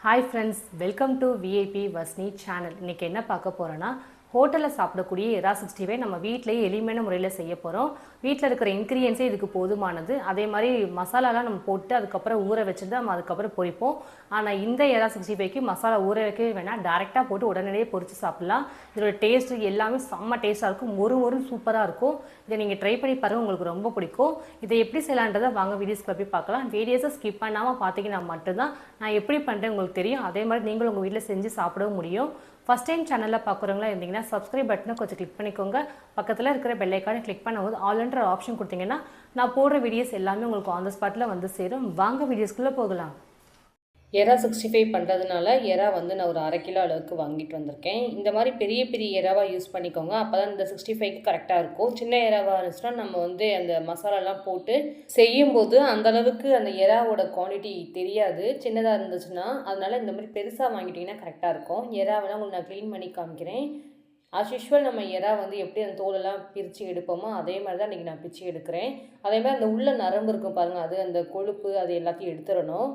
Hi friends welcome to VIP வஸ்னி channel இன்றைக்கி என்ன பார்க்க போகிறோன்னா ஹோட்டலில் சாப்பிடக்கூடிய எரா சிக்ஸ்டிவை நம்ம வீட்டிலேயே எளிமையான முறையில் செய்ய போகிறோம் வீட்டில் இருக்கிற இன்க்ரீடியன்ஸே இதுக்கு போதுமானது. அதே மாதிரி மசாலாலாம் நம்ம போட்டு அதுக்கப்புறம் ஊற வச்சுட்டு நம்ம அதுக்கப்புறம் பொரிப்போம். ஆனால் இந்த எரா சிக்ஸ்டி ஃபைவ்க்கு மசாலா ஊற வைக்கவே வேணாம். டேரெக்டாக போட்டு உடனடியே பொரித்து சாப்பிட்லாம். இதோட டேஸ்ட் எல்லாமே செம்ம டேஸ்ட்டாக இருக்கும். மொறு ஒரு சூப்பராக இருக்கும். இதை நீங்கள் ட்ரை பண்ணி பாருங்கள் உங்களுக்கு ரொம்ப பிடிக்கும். இதை எப்படி செய்யலான்றதை வாங்க வீடியோஸ்க்கு போய் பார்க்கலாம். வீடியோஸை ஸ்கிப் பண்ணாமல் பார்த்தீங்கன்னா மட்டும்தான் நான் எப்படி பண்ணுறேன் உங்களுக்கு தெரியும். அதே மாதிரி நீங்களும் உங்கள் வீட்டில் செஞ்சு சாப்பிடவும் முடியும். ஃபஸ்ட் டைம் சேனலில் பார்க்குறவங்களா இருந்தீங்கன்னா சப்ஸ்கிரைப் பட்டனை கொஞ்சம் கிளிக் பண்ணிக்கோங்க. பக்கத்தில் இருக்கிற பெல்லைக்கானை கிளிக் பண்ணும்போது ஆல்ன்ற ஆப்ஷன் கொடுத்தீங்கன்னா நான் போடுற வீடியோஸ் எல்லாமே உங்களுக்கு ஆன் த ஸ்பாட்டில் வந்து சேரும். வாங்க வீடியோஸ்குள்ளே போகலாம். எறா சிக்ஸ்டி ஃபைவ் பண்ணுறதுனால எறா வந்து நான் ஒரு அரை கிலோ அளவுக்கு வாங்கிட்டு வந்திருக்கேன். இந்த மாதிரி பெரிய பெரிய எறாவாக யூஸ் பண்ணிக்கோங்க. அப்போ தான் இந்த சிக்ஸ்டி ஃபைவ்க்கு கரெக்டாக இருக்கும். சின்ன எறாவாக இருந்துச்சுன்னா நம்ம வந்து அந்த மசாலாலாம் போட்டு செய்யும்போது அந்த அளவுக்கு அந்த எறாவோட குவான்டிட்டி தெரியாது. சின்னதாக இருந்துச்சுன்னா அதனால் இந்த மாதிரி பெருசாக வாங்கிட்டிங்கன்னா கரெக்டாக இருக்கும். எறாவெல்லாம் உங்களுக்கு நான் க்ளீன் பண்ணி காமிக்கிறேன். ஆஸ் யூஷுவல் நம்ம எறா வந்து எப்படி அந்த தோலெல்லாம் பிரித்து எடுப்போமோ அதே மாதிரி தான் இன்றைக்கி நான் பிரித்து எடுக்கிறேன். அதே மாதிரி அந்த உள்ள நரம்பு இருக்கும் பாருங்கள் அது அந்த கொழுப்பு அது எல்லாத்தையும் எடுத்துடணும்.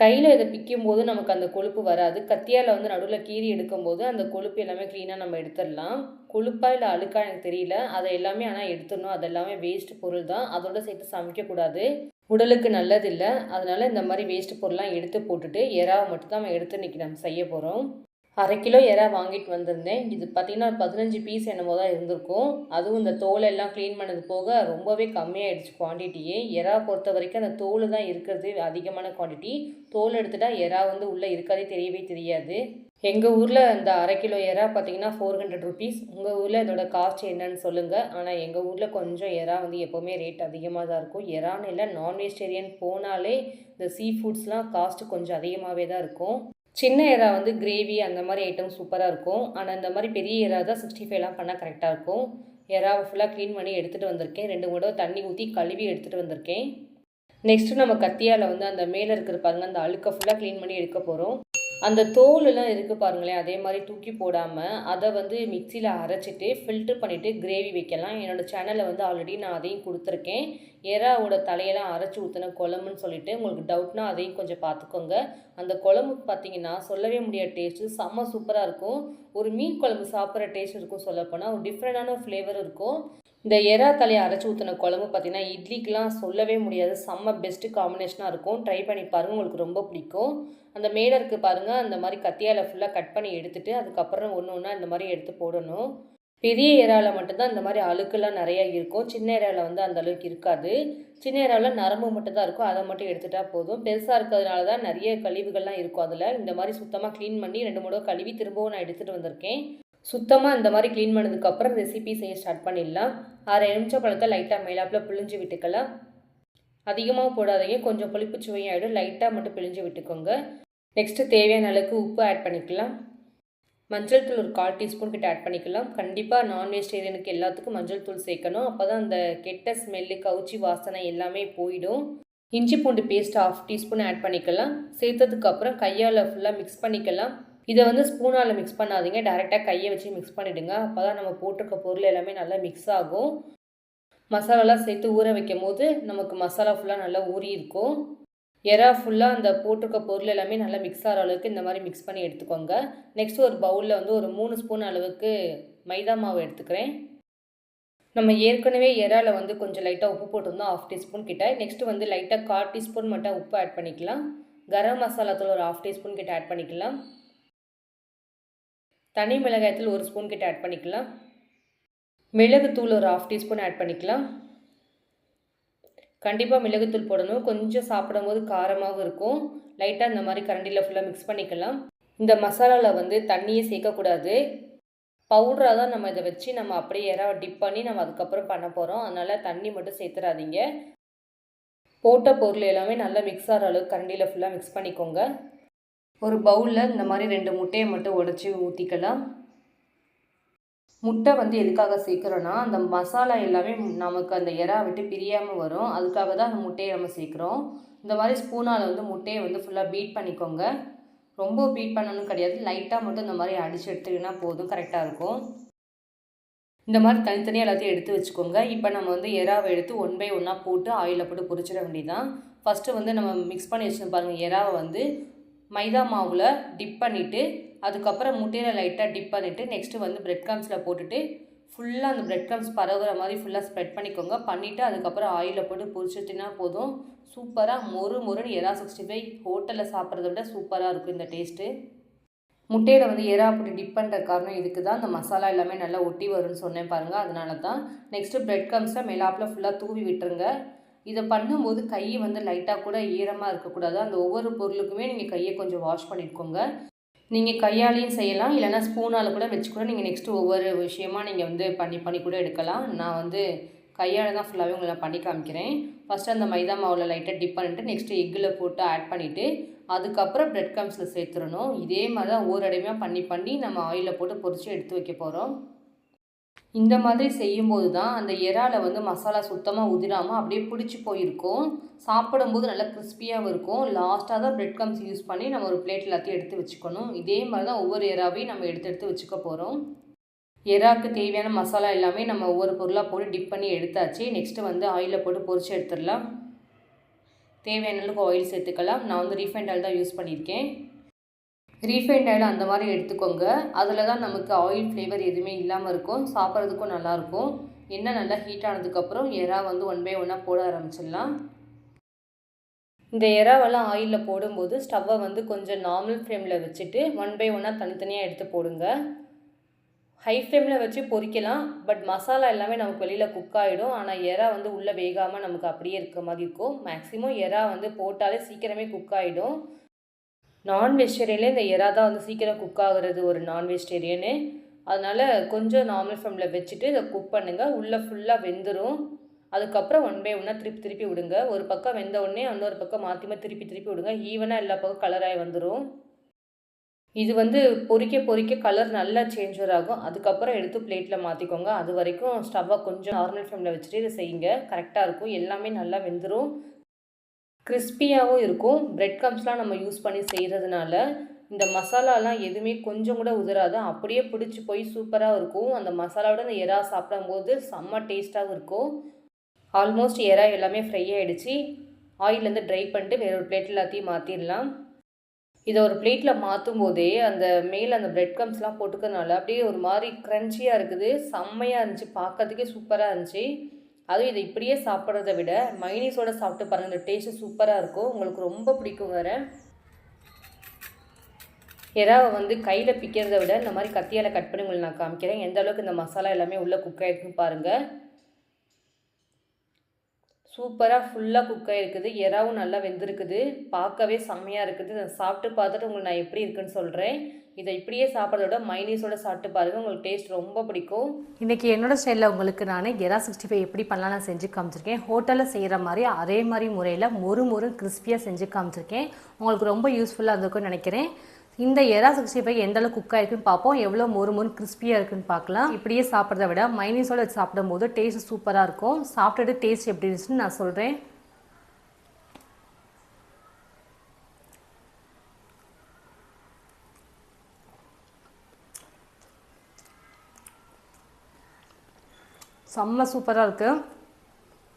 கையில் இதை பிக்கும் போது நமக்கு அந்த கொழுப்பு வராது. கத்தியால் வந்து நடுவில் கீறி எடுக்கும்போது அந்த கொழுப்பு எல்லாமே க்ளீனாக நம்ம எடுத்துடலாம். கொழுப்பா இல்லை அழுக்கா எனக்கு தெரியல. அதை எல்லாமே ஆனால் எடுத்துடணும். அது எல்லாமே வேஸ்ட் பொருள் தான். அதோட சேர்த்து சமைக்கக்கூடாது உடலுக்கு நல்லதில்லை. அதனால் இந்த மாதிரி வேஸ்ட் பொருள்லாம் எடுத்து போட்டுட்டு எறாவை மட்டும் தான் நம்ம எடுத்து இன்றைக்கி நம்ம செய்ய போகிறோம் அரை கிலோ எறா வாங்கிட்டு வந்திருந்தேன். இது பார்த்தீங்கன்னா பதினஞ்சு பீஸ் என்னமோ தான் இருந்திருக்கும். அதுவும் இந்த தோலை எல்லாம் க்ளீன் பண்ணது போக ரொம்பவே கம்மியாகிடுச்சு குவான்டிட்டியே எறா பொறுத்த வரைக்கும் அந்த தோல் தான் இருக்கிறது அதிகமான குவான்டிட்டி தோல் எடுத்துட்டா எறா வந்து உள்ளே இருக்காதே தெரியவே தெரியாது. எங்கள் ஊரில் இந்த அரை கிலோ எறா பார்த்தீங்கன்னா ஃபோர் ஹண்ட்ரட் ருபீஸ் உங்கள் ஊரில் இதோட காஸ்ட் என்னன்னு சொல்லுங்கள் ஆனால் எங்கள் ஊரில் கொஞ்சம் எறா வந்து எப்போவுமே ரேட் அதிகமாக தான் இருக்கும். எறான்னு இல்லை நான் வெஜிடேரியன் போனாலே இந்த சீ ஃபுட்ஸ்லாம் காஸ்ட்டு கொஞ்சம் அதிகமாகவே தான் இருக்கும். சின்ன எறா வந்து கிரேவி அந்த மாதிரி ஐட்டம் சூப்பராக இருக்கும். ஆனால் இந்த மாதிரி பெரிய எறா தான் சிக்ஸ்டி ஃபைவ்லாம் பண்ணால் கரெக்டாக இருக்கும். எறாவை ஃபுல்லாக க்ளீன் பண்ணி எடுத்துகிட்டு வந்திருக்கேன். ரெண்டு கூட தண்ணி ஊற்றி கழுவி எடுத்துகிட்டு வந்திருக்கேன். நெக்ஸ்ட்டு நம்ம கத்தியால் வந்து அந்த மேலே இருக்கிற பாருங்க அந்த அழுக்கை ஃபுல்லாக க்ளீன் பண்ணி எடுக்க போகிறோம் அந்த தோலெல்லாம் இருக்குது பாருங்களேன் அதே மாதிரி தூக்கி போடாமல் அதை வந்து மிக்சியில் அரைச்சிட்டு ஃபில்ட்ரு பண்ணிவிட்டு கிரேவி வைக்கலாம். என்னோடய சேனலில் வந்து ஆல்ரெடி நான் அதையும் கொடுத்துருக்கேன். எறாவோட தலையெல்லாம் அரைச்சி ஊற்றின குழம்புன்னு சொல்லிட்டு உங்களுக்கு டவுட்னா அதையும் கொஞ்சம் பார்த்துக்கோங்க. அந்த குழம்பு பார்த்தீங்கன்னா சொல்லவே முடியாத டேஸ்ட்டு செம்ம சூப்பராக இருக்கும். ஒரு மீன் குழம்பு சாப்பிட்ற டேஸ்ட் இருக்கும் சொல்லப்போனால் ஒரு டிஃப்ரெண்டான ஃப்ளேவர் இருக்கும். இந்த எறா தலையை அரைச்சி ஊற்றின குழம்பு பார்த்தீங்கன்னா இட்லிக்கெலாம் சொல்லவே முடியாது. செம்ம பெஸ்ட்டு காம்பினேஷனாக இருக்கும். ட்ரை பண்ணி பாருங்கள் உங்களுக்கு ரொம்ப பிடிக்கும். அந்த மேலே இருக்குது பாருங்கள் அந்த மாதிரி கத்தியால் ஃபுல்லாக கட் பண்ணி எடுத்துகிட்டு அதுக்கப்புறம் ஒன்று ஒன்றா இந்த மாதிரி எடுத்து போடணும். பெரிய இறாவில் மட்டும்தான் இந்த மாதிரி அழுக்கெல்லாம் நிறையா இருக்கும். சின்ன இறாவில் வந்து அந்த அளவுக்கு இருக்காது. சின்ன இறாவில் நரம்பு மட்டும் தான் இருக்கும். அதை மட்டும் எடுத்துட்டா போதும். பெருசாக இருக்கிறதுனால தான் நிறைய கழிவுகள்லாம் இருக்கும் அதில். இந்த மாதிரி சுத்தமாக க்ளீன் பண்ணி ரெண்டு மூணு கழுவி திரும்பவும் நான் எடுத்துகிட்டு வந்திருக்கேன். சுத்தமாக இந்த மாதிரி க்ளீன் பண்ணதுக்கப்புறம் ரெசிபி செய்ய ஸ்டார்ட் பண்ணிடலாம். அரை எலுமிச்சை பழத்தை லைட்டாக மேலாப்பில் பிழிஞ்சு விட்டுக்கலாம். அதிகமாக போடாதீங்க. கொஞ்சம் புளிப்பு சுவையாகிடும் லைட்டாக மட்டும் பிழிஞ்சு விட்டுக்கோங்க. நெக்ஸ்ட்டு தேவையான அளவுக்கு உப்பு ஆட் பண்ணிக்கலாம். மஞ்சள் தூள் ஒரு கால் டீஸ்பூன் கிட்ட ஆட் பண்ணிக்கலாம். கண்டிப்பாக நான் வெஜிடேரியனுக்கு எல்லாத்துக்கும் மஞ்சள் தூள் சேர்க்கணும். அப்போ தான் அந்த கெட்ட ஸ்மெல்லு கவுச்சி வாசனை எல்லாமே போயிடும். இஞ்சி பூண்டு பேஸ்ட் ஆஃப் டீஸ்பூன் ஆட் பண்ணிக்கலாம். சேர்த்ததுக்கப்புறம் கையால் ஃபுல்லாக மிக்ஸ் பண்ணிக்கலாம். இதை வந்து ஸ்பூனால் மிக்ஸ் பண்ணாதீங்க. டேரெக்டாக கையை வச்சு மிக்ஸ் பண்ணிவிடுங்க அப்போ தான் நம்ம போட்டிருக்க பொருள் எல்லாமே நல்லா மிக்ஸ் ஆகும். மசாலாலாம் சேர்த்து ஊற வைக்கும் போது நமக்கு மசாலா ஃபுல்லாக நல்லா ஊறி இருக்கும் எறா ஃபுல்லாக அந்த போட்டிருக்க பொருள் எல்லாமே நல்லா மிக்ஸ் ஆகிற அளவுக்கு இந்த மாதிரி மிக்ஸ் பண்ணி எடுத்துக்கோங்க. நெக்ஸ்ட் ஒரு பவுலில் வந்து ஒரு மூணு ஸ்பூன் அளவுக்கு மைதா மாவு எடுத்துக்கிறேன். நம்ம ஏற்கனவே எறாவில் வந்து கொஞ்சம் லைட்டாக உப்பு போட்டிருந்தோம் ஆஃப் டீஸ்பூன் கிட்ட. நெக்ஸ்ட் வந்து லைட்டாக கால் டீஸ்பூன் மட்டும் உப்பு ஆட் பண்ணிக்கலாம். கரம் மசாலா தூள் ஒரு ஆஃப் டீஸ்பூன் கிட்ட ஆட் பண்ணிக்கலாம். தனி மிளகாயத்தில் ஒரு ஸ்பூன் கிட்ட ஆட் பண்ணிக்கலாம். மிளகுத்தூள் ஒரு ஆஃப் டீஸ்பூன் ஆட் பண்ணிக்கலாம். கண்டிப்பாக மிளகுத்தூள் போடணும். கொஞ்சம் சாப்பிடும்போது காரமாகவும் இருக்கும். லைட்டாக இந்த மாதிரி கரண்டியில் ஃபுல்லாக மிக்ஸ் பண்ணிக்கலாம். இந்த மசாலாவில் வந்து தண்ணியே சேர்க்கக்கூடாது பவுடராக தான் நம்ம இதை வச்சு நம்ம அப்படியே யாராவது டிப் பண்ணி நம்ம அதுக்கப்புறம் பண்ண போகிறோம் அதனால் தண்ணி மட்டும் சேர்த்துறாதீங்க. போட்ட பொருள் எல்லாமே நல்லா மிக்ஸ் ஆகிற அளவுக்கு கரண்டியில் ஃபுல்லாக மிக்ஸ் பண்ணிக்கோங்க. ஒரு பவுலில் இந்த மாதிரி ரெண்டு முட்டையை மட்டும் உடச்சி ஊற்றிக்கலாம் முட்டை வந்து எதுக்காக சேர்க்குறோன்னா அந்த மசாலா எல்லாமே நமக்கு அந்த இறா விட்டு பிரியாமல் வரும். அதுக்காக தான் அந்த முட்டையை நம்ம சேர்க்குறோம். இந்த மாதிரி ஸ்பூனால் வந்து முட்டையை வந்து ஃபுல்லாக பீட் பண்ணிக்கோங்க. ரொம்ப பீட் பண்ணணும் கிடையாது. லைட்டாக மட்டும் இந்த மாதிரி அடித்து எடுத்துக்கினா போதும். கரெக்டாக இருக்கும். இந்த மாதிரி தனித்தனியாக எல்லாத்தையும் எடுத்து வச்சுக்கோங்க. இப்போ நம்ம வந்து எறாவை எடுத்து ஒன் பை ஒன்றா போட்டு ஆயிலில் போட்டு பொரிச்சிட வேண்டியதான் ஃபஸ்ட்டு வந்து நம்ம மிக்ஸ் பண்ணி வச்சு பாருங்கள் எறாவை வந்து மைதா மாவில் டிப் பண்ணிவிட்டு அதுக்கப்புறம் முட்டையில் லைட்டாக டிப் பண்ணிவிட்டு நெக்ஸ்ட்டு வந்து பிரெட் க்ரம்ஸில் போட்டுட்டு ஃபுல்லாக அந்த பிரெட் க்ரம்ஸ் பரவுகிற மாதிரி ஃபுல்லாக ஸ்ப்ரெட் பண்ணிக்கோங்க. பண்ணிவிட்டு அதுக்கப்புறம் ஆயிலில் போட்டு பொரிச்சிட்டினா போதும். சூப்பராக மொறு மொறுன்னு எறா சிக்ஸ்டி ஃபைவ் ஹோட்டலில் சாப்பிட்றத விட சூப்பராக இருக்கும் இந்த டேஸ்ட்டு முட்டையில் வந்து எறா போட்டு டிப் பண்ணுற காரணம் இதுக்கு தான். அந்த மசாலா எல்லாமே நல்லா ஒட்டி வரும்னு சொன்னேன் பாருங்கள் அதனால தான் நெக்ஸ்ட்டு பிரெட் க்ரம்ஸை மேலாப்பில் ஃபுல்லாக தூவி விட்டுருங்க. இதை பண்ணும்போது கை வந்து லைட்டாக கூட ஈரமாக இருக்கக்கூடாது. அந்த ஒவ்வொரு பொருளுக்குமே நீங்கள் கையை கொஞ்சம் வாஷ் பண்ணிக்கோங்க. நீங்கள் கையாலையும் செய்யலாம் இல்லைனா ஸ்பூனால் கூட வச்சு கூட நீங்கள் நெக்ஸ்ட்டு ஒவ்வொரு விஷயமா நீங்கள் வந்து பண்ணி பண்ணி கூட எடுக்கலாம். நான் வந்து கையால் தான் ஃபுல்லாகவே உங்களை நான் பண்ணி காமிக்கிறேன். ஃபஸ்ட்டு அந்த மைதா மாவில் லைட்டாக டிப் பண்ணிவிட்டு நெக்ஸ்ட்டு எக்கில் போட்டு ஆட் பண்ணிவிட்டு அதுக்கப்புறம் ப்ரெட் கம்ஸில் சேர்த்துடணும். இதே மாதிரி தான் ஓரடைமையாக பண்ணி பண்ணி நம்ம ஆயிலில் போட்டு பொறிச்சு எடுத்து வைக்க போகிறோம் இந்த மாதிரி செய்யும்போது தான் அந்த இறால வந்து மசாலா சுத்தமாக உதிராமல் அப்படியே பிடிச்சி போயிருக்கும். சாப்பிடும்போது நல்லா கிறிஸ்பியாகவும் இருக்கும். லாஸ்ட்டாக தான் பிரெட் கம்ஸ் யூஸ் பண்ணி நம்ம ஒரு பிளேட் எல்லாத்தையும் எடுத்து வச்சுக்கணும். இதே மாதிரி தான் ஒவ்வொரு இறாவையும் நம்ம எடுத்து எடுத்து வச்சுக்க போகிறோம் எறாக்கு தேவையான மசாலா எல்லாமே நம்ம ஒவ்வொரு பொருளாக போட்டு டிப் பண்ணி எடுத்தாச்சு. நெக்ஸ்ட்டு வந்து ஆயிலில் போட்டு பொரிச்சு எடுத்துடலாம். தேவையான அளவுக்கு ஆயில் சேர்த்துக்கலாம். நான் வந்து ரீஃபைண்ட் ஆயில் தான் யூஸ் பண்ணியிருக்கேன். ரீஃபைண்ட் ஆயில் அந்த மாதிரி எடுத்துக்கோங்க. அதில் தான் நமக்கு ஆயில் ஃப்ளேவர் எதுவுமே இல்லாமல் இருக்கும். சாப்பிட்றதுக்கும் நல்லாயிருக்கும் எண்ணெய் நல்லா ஹீட் ஆனதுக்கப்புறம் எறா வந்து ஒன் பை ஒன்னாக போட ஆரம்பிச்சிடலாம். இந்த எறாவெல்லாம் ஆயிலில் போடும்போது ஸ்டவ்வை வந்து கொஞ்சம் நார்மல் ஃப்ளேமில் வச்சுட்டு ஒன் பை ஒன்னாக தனித்தனியாக எடுத்து போடுங்க. ஹை ஃப்ளேமில் வச்சு பொறிக்கலாம். பட் மசாலா எல்லாமே நமக்கு வெளியில் குக் ஆகிடும் ஆனால் எறா வந்து உள்ளே வேகாமல் நமக்கு அப்படியே இருக்க மாதிரி இருக்கும். மேக்ஸிமம் எறா வந்து போட்டாலே சீக்கிரமே குக் ஆகிடும் நான் வெஜிடேரியனில் இந்த எறா தான் வந்து சீக்கிரம் குக் ஆகுறது ஒரு நான் வெஜிடேரியனு அதனால் கொஞ்சம் நார்மல் ஃப்ளேமில் வச்சுட்டு இதை குக் பண்ணுங்கள் உள்ளே ஃபுல்லாக வெந்துடும் அதுக்கப்புறம் ஒன் பை ஒன்னாக திருப்பி திருப்பி விடுங்க. ஒரு பக்கம் வெந்த உடனே இன்னொரு பக்கம் மாற்றி மாற்றி திருப்பி திருப்பி விடுங்க. ஈவனாக எல்லா பக்கம் கலராகி வந்துடும் இது வந்து பொறிக்க பொறிக்க கலர் நல்லா சேஞ்ச் ஆகும் அதுக்கப்புறம் எடுத்து பிளேட்டில் மாற்றிக்கோங்க அது வரைக்கும் ஸ்டவ்வை கொஞ்சம் நார்மல் ஃப்ளேமில் வச்சுட்டு இதை செய்யுங்க. கரெக்டாக இருக்கும். எல்லாமே நல்லா வெந்துடும் கிறிஸ்பியாகவும் இருக்கும். பிரெட் கம்ஸ்லாம் நம்ம யூஸ் பண்ணி செய்கிறதுனால இந்த மசாலாலாம் எதுவுமே கொஞ்சம் கூட உதராது அப்படியே பிடிச்சி போய் சூப்பராக இருக்கும். அந்த மசாலாவோட அந்த எறா சாப்பிடும்போது செம்ம டேஸ்ட்டாகவும் இருக்கும். ஆல்மோஸ்ட் எறா எல்லாமே ஃப்ரை ஆகிடுச்சு ஆயிலேருந்து ட்ரை பண்ணிட்டு வேற ஒரு பிளேட் எல்லாத்தையும் மாற்றிடலாம் இதை ஒரு பிளேட்டில் மாற்றும் போதே அந்த மேலே அந்த பிரெட் கம்ஸ்லாம் போட்டுக்கிறதுனால அப்படியே ஒரு மாதிரி க்ரன்ச்சியாக இருக்குது. செம்மையாக இருந்துச்சு. பார்க்கறதுக்கே சூப்பராக இருந்துச்சு. அதுவும் இதை இப்படியே சாப்பிட்றத விட மைனீஸோட சாப்பிட்டு பாருங்கள் இந்த டேஸ்ட்டு சூப்பராக இருக்கும். உங்களுக்கு ரொம்ப பிடிக்கும் வேறு. எறாவை வந்து கையில் பிக்கிறத விட இந்த மாதிரி கத்தியால் கட் பண்ணி உங்களுக்கு நான் காமிக்கிறேன். எந்த அளவுக்கு இந்த மசாலா எல்லாமே உள்ளே குக் ஆகிருக்குன்னு பாருங்கள் சூப்பராக ஃபுல்லாக குக் ஆகிருக்குது எறாவும் நல்லா வெந்திருக்குது. பார்க்கவே செம்மையாக இருக்குது. இதை சாப்பிட்டு பார்த்துட்டு உங்களுக்கு நான் எப்படி இருக்குன்னு சொல்கிறேன் இதை இப்படியே சாப்பிட்றத விட மைனீஸோட சாப்பிட்டு பாருங்கள் உங்களுக்கு டேஸ்ட் ரொம்ப பிடிக்கும். இன்றைக்கி என்னோடய ஸ்டைலில் உங்களுக்கு நான் எரா சிக்ஸ்டி ஃபைவ் எப்படி பண்ணலாம் நான் செஞ்சு காமிச்சிருக்கேன். ஹோட்டலில் செய்கிற மாதிரி அதே மாதிரி முறையில் மொறு மொறு கிறிஸ்பியாக செஞ்சு காமிச்சிருக்கேன். உங்களுக்கு ரொம்ப யூஸ்ஃபுல்லாக இருந்திருக்கும்னு நினைக்கிறேன். இந்த எரா சிக்ஸ்டி ஃபைவ் எந்த அளவுக்கு குக் ஆயிருக்குன்னு பார்ப்போம். எவ்வளோ மொறு மொறு கிறிஸ்பியாக இருக்குன்னு பார்க்கலாம். இப்படியே சாப்பிட்றத விட மைனீஸோட சாப்பிடும்போது டேஸ்ட் சூப்பராக இருக்கும். சாப்பிட்டுட்டு டேஸ்ட் எப்படி இருந்துச்சுன்னு நான் சொல்கிறேன் செம்ம சூப்பராக இருக்குது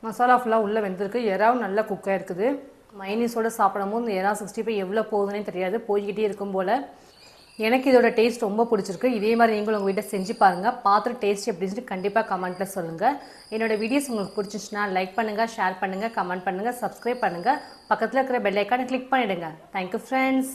மசாலா ஃபுல்லாக உள்ளே வெந்திருக்கு. எறாவும் நல்லா குக்காக இருக்குது மைனீஸோட சாப்பிடும்போது இந்த ஏன்னா சிக்ஸ்டி ஃபைவ் எவ்வளோ போகுதுன்னே தெரியாது. போய்கிட்டே இருக்கும் போல். எனக்கு இதோட டேஸ்ட் ரொம்ப பிடிச்சிருக்கு. இதே மாதிரி நீங்களும் உங்கள் வீட்டை செஞ்சு பாருங்கள் பார்த்துட்டு டேஸ்ட் எப்படின்னு சொல்லிட்டு கண்டிப்பாக கமெண்ட்டில் சொல்லுங்கள் என்னோட வீடியோஸ் உங்களுக்கு பிடிச்சிச்சுன்னா லைக் பண்ணுங்கள் ஷேர் பண்ணுங்கள் கமெண்ட் பண்ணுங்கள் சப்ஸ்கிரைப் பண்ணுங்கள் பக்கத்தில் இருக்கிற பெல் ஐக்கானை கிளிக் பண்ணிவிடுங்க தேங்க்யூ ஃப்ரெண்ட்ஸ்